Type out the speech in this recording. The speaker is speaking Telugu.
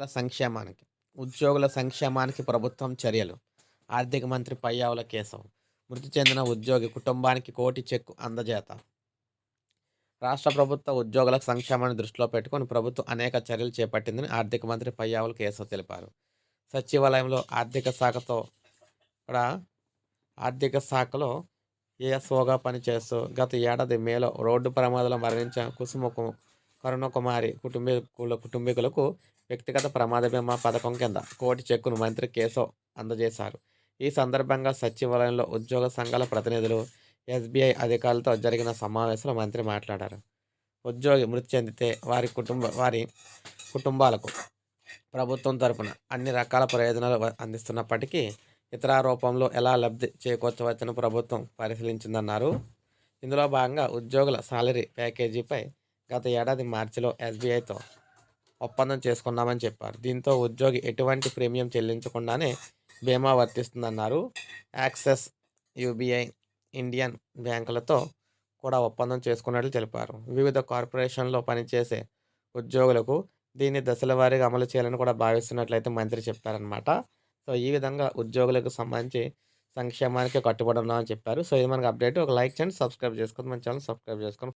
ఉద్యోగుల సంక్షేమానికి ఉద్యోగుల సంక్షేమానికి ప్రభుత్వం చర్యలు. ఆర్థిక మంత్రి పయ్యావుల కేశవ్ మృతి చెందిన ఉద్యోగి కుటుంబానికి కోటి చెక్కు అందజేత. రాష్ట్ర ప్రభుత్వ ఉద్యోగుల సంక్షేమాన్ని దృష్టిలో పెట్టుకొని ప్రభుత్వం అనేక చర్యలు చేపట్టిందని ఆర్థిక మంత్రి పయ్యావుల కేశవ్ తెలిపారు. సచివాలయంలో ఆర్థిక శాఖతో కూడా ఆర్థిక శాఖలో ఏఎస్ఓగా పనిచేస్తూ గత ఏడాది మేలో రోడ్డు ప్రమాదంలో మరణించిన కుసుమకు కరుణ కుమారి కుటుంబీకుల కుటుంబీకులకు వ్యక్తిగత ప్రమాద బీమా పథకం కింద కోటి చెక్కును మంత్రి కేశవ్ అందజేశారు. ఈ సందర్భంగా సచివాలయంలో ఉద్యోగ సంఘాల ప్రతినిధులు ఎస్బీఐ అధికారులతో జరిగిన సమావేశంలో మంత్రి మాట్లాడారు. ఉద్యోగి మృతి చెందితే వారి కుటుంబ వారి కుటుంబాలకు ప్రభుత్వం తరపున అన్ని రకాల ప్రయోజనాలు అందిస్తున్నప్పటికీ ఇతర రూపంలో ఎలా లబ్ధి చేకూర్చవచ్చని ప్రభుత్వం పరిశీలించిందన్నారు. ఇందులో భాగంగా ఉద్యోగుల సాలరీ ప్యాకేజీపై గత ఏడాది మార్చిలో ఎస్బీఐతో ఒప్పందం చేసుకున్నామని చెప్పారు. దీంతో ఉద్యోగి ఎటువంటి ప్రీమియం చెల్లించకుండానే బీమా వర్తిస్తుందన్నారు. యాక్సెస్ యూబీఐ ఇండియన్ బ్యాంకులతో కూడా ఒప్పందం చేసుకున్నట్లు తెలిపారు. వివిధ కార్పొరేషన్లో పనిచేసే ఉద్యోగులకు దీన్ని దశల వారీగా అమలు చేయాలని కూడా భావిస్తున్నట్లయితే మంత్రి చెప్పారనమాట సో ఈ విధంగా ఉద్యోగులకు సంబంధించి సంక్షేమానికి కట్టుబడి ఉన్నామని చెప్పారు. సో ఇది మనకు అప్డేట్. ఒక లైక్ చేయండి సబ్స్క్రైబ్ చేసుకోండి. మన ఛానల్ సబ్స్క్రైబ్ చేసుకోండి.